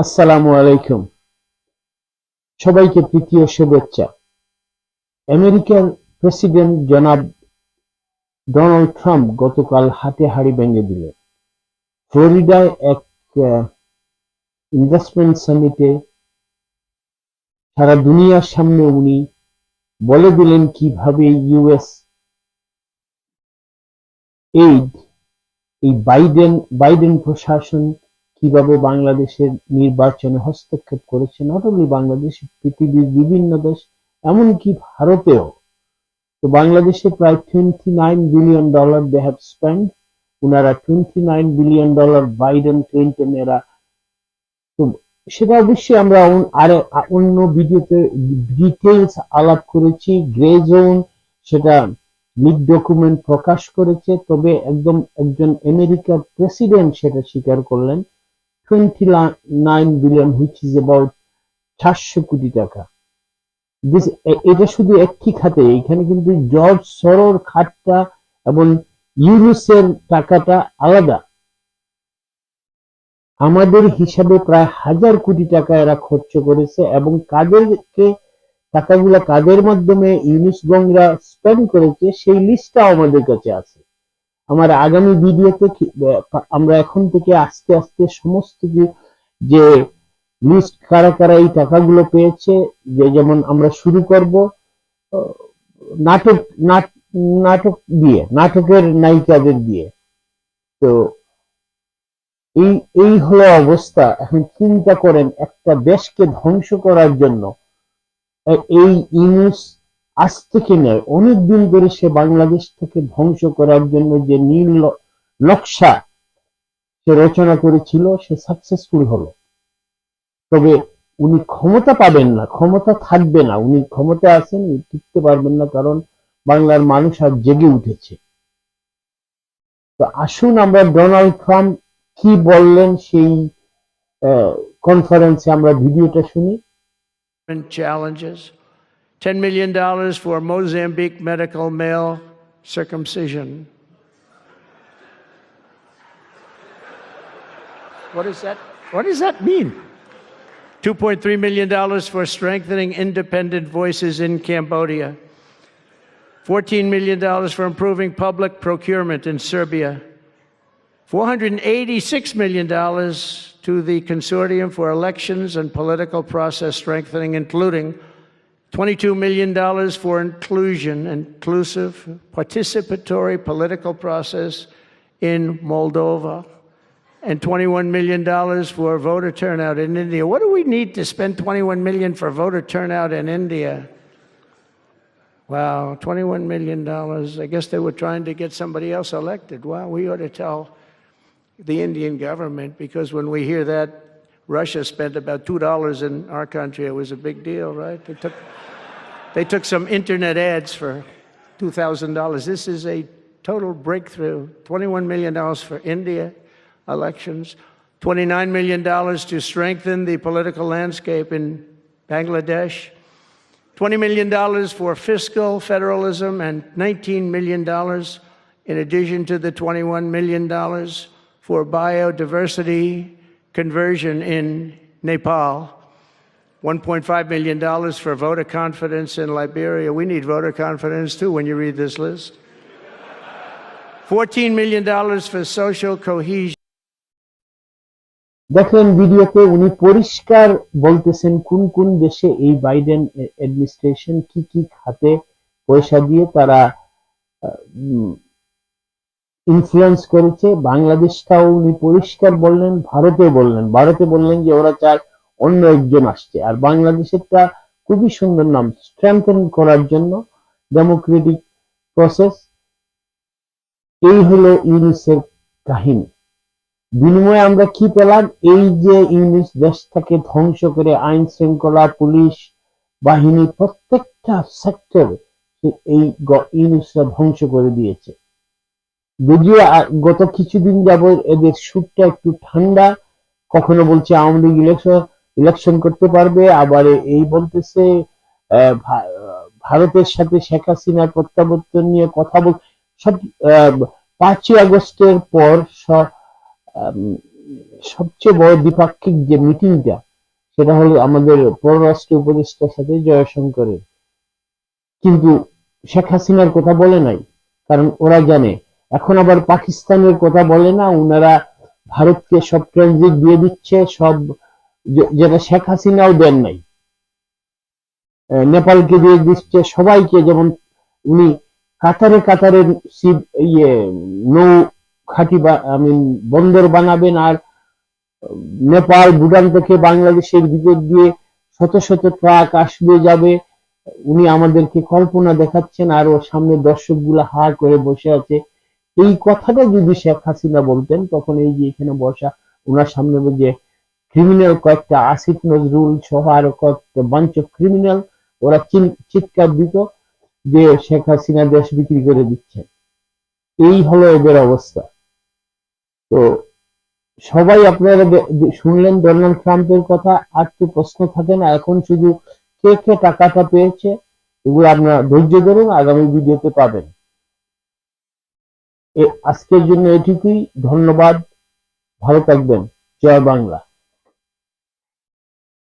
আসসালামু আলাইকুম। সবাইকে তৃতীয় শুভেচ্ছা। আমেরিকার প্রেসিডেন্ট জনাব ডোনাল্ড ট্রাম্প গতকাল হাতে হাড়ি ভেঙে দিলেন ফ্লোরিডায় এক ইনভেস্টমেন্ট সামিটে সারা দুনিয়ার সামনে উনি বলে দিলেন কীভাবে ইউএস এইড এই বাইডেন বাইডেন প্রশাসন কীভাবে বাংলাদেশের নির্বাচনে হস্তক্ষেপ করেছে নট অনলি বাংলাদেশ, পৃথিবীর বিভিন্ন দেশ, এমনকি ভারতেও। তো বাংলাদেশে প্রায় twenty nine billion dollar they have spend ওনারা twenty nine billion dollar Biden Clinton এরা তো সেটা অবশ্যই আমরা আরে অন্য ভিডিওতে ডিটেলস আলাপ করেছি গ্রে জোন সেটা লিক ডকুমেন্ট প্রকাশ করেছে। তবে একদম একজন আমেরিকার প্রেসিডেন্ট সেটা স্বীকার করলেন। Twenty nine billion which is about চারশো কোটি টাকা। এটা শুধু একটি খাতে, এখানে কিন্তু জর্জ সরোর খাতটা এবং ইউনুসের টাকাটা আলাদা। আমাদের হিসাবে প্রায় হাজার কোটি টাকা এরা খরচ করেছে এবং কাদেরকে টাকাগুলো কাদের মাধ্যমে ইউনুস গংরা স্পেন্ড করেছে, সেই লিস্টটাও আমাদের কাছে আছে। আমার আগামী ভিডিওতে আমরা এখন থেকে আস্তে আস্তে সমস্ত যে- লিস্ট কারা কারা এই টাকাগুলো পেয়েছে, যে যেমন আমরা শুরু করব নাটক, নাট- নাটক দিয়ে, নাটকের নায়িকাদের দিয়ে। তো এই এই হলো অবস্থা। এখন চিন্তা করেন, একটা দেশকে ধ্বংস করার জন্য এই ইউনুস আজ থেকে নয় অনেক দিন ধরে সে বাংলাদেশ থেকে ধ্বংস করার জন্য যে নীল নকশা সে রচনা করেছিল, সে সাকসেসফুল হলো। তবে উনি ক্ষমতা পাবেন না, ক্ষমতা থাকবে না। উনি ক্ষমতা আছেন টিকতে পারবেন না, কারণ বাংলার মানুষ আর জেগে উঠেছে। তো আসুন আমরা ডোনাল্ড ট্রাম্প কি বললেন সেই কনফারেন্সে আমরা ভিডিওটা শুনি। Challenges. $10 million for Mozambique medical male circumcision. What does that, what does that mean? $2.3 million for strengthening independent voices in Cambodia. $14 million for improving public procurement in Serbia. $486 million to the Consortium for Elections and Political Process Strengthening, including $22 million for inclusion, inclusive, participatory political process in Moldova, and $21 million for voter turnout in India. What do we need to spend 21 million for voter turnout in India? Wow, $21 million. I guess they were trying to get somebody else elected. Wow, we ought to tell the Indian government because when we hear that Russia spent about $2 in our country, it was a big deal, right? They took, they took some internet ads for $2,000. This is a total breakthrough. $21 million for India elections, $29 million to strengthen the political landscape in Bangladesh. $20 million for fiscal federalism and $19 million in addition to the $21 million for biodiversity conversion in Nepal. $1.5 million for voter confidence in Liberia. We need voter confidence too when you read this list. $14 million for social cohesion. দেখেন ভিডিওতে উনি পরিষ্কার বলতেছেন কোন কোন দেশে এই Biden administration কি কি খাতে পয়সা দিয়ে তারা ইনফ্লুয়েন্স করেছে, বাংলাদেশটাও উনি পরিষ্কার বললেন, ভারতে বললেন। ভারতে বললেন যে ওরা চায় অন্য একজন আসছে। আর বাংলাদেশেরটা খুবই সুন্দর নাম স্ট্রেংথেন করার জন্য ডেমোক্রেটিক প্রসেস এই হলো ইউনিসের কাহিনী। বিনিময়ে আমরা কি পেলাম? এই যে ইউনিস দেশটাকে ধ্বংস করে আইন শৃঙ্খলা, পুলিশ বাহিনী, প্রত্যেকটা সেক্টর এই ইউনিসরা ধ্বংস করে দিয়েছে। যদিও গত কিছুদিন যাবত এদের সুরটা একটু ঠান্ডা, কখনো বলছে আওয়ামী লীগ ইলেকশন ইলেকশন করতে পারবে, আবার এই বলতেছে ভারতের সাথে শেখ হাসিনার প্রত্যাবর্তন নিয়ে কথা বল, সব পাঁচই আগস্টের পর সবচেয়ে বড় দ্বিপাক্ষিক যে মিটিংটা, সেটা হলো আমাদের পররাষ্ট্র উপদেষ্টার সাথে জয়শঙ্করের। কিন্তু শেখ হাসিনার কথা বলে নাই, কারণ ওরা জানে এখন আবার পাকিস্তানের কথা বলে না ওনারা ভারতকে সব ট্রানজিট দিয়ে দিচ্ছে, সব যেটা শেখ হাসিনাও দেন নাই। নেপালকে দিয়ে দিচ্ছে, সবাইকে যেমন উনি কাতারে কাতারে ইয়ে নৌ ঘাঁটি আমি বন্দর বানাবেন আর নেপাল, ভুটান থেকে বাংলাদেশের ভিতর দিয়ে শত শত ট্রাক আসবে, যাবে। উনি আমাদেরকে কল্পনা দেখাচ্ছেন আর ওর সামনে দর্শকগুলা হা করে বসে আছে। এই কথাটা যদি শেখ হাসিনা বলতেন, তখন এই যে এখানে বসা, ওনার সামনে যে ক্রিমিনাল কয়েকটা আসিফ নজরুল সহ আরও কয়েকটা বাঞ্চ ক্রিমিনাল ওরা চিৎকার দিত যে শেখ হাসিনা দেশ বিক্রি করে দিচ্ছেন। এই হলো এদের অবস্থা। তো সবাই আপনারা শুনলেন ডোনাল্ড ট্রাম্পের কথা, আর তো প্রশ্ন থাকে না এখন শুধু কে কে টাকাটা পেয়েছে, এগুলো আপনারা ধৈর্য ধরুন, আগামী ভিডিওতে পাবেন। আজকের জন্য এটুকুই। ধন্যবাদ। ভালো থাকবেন। জয় বাংলা।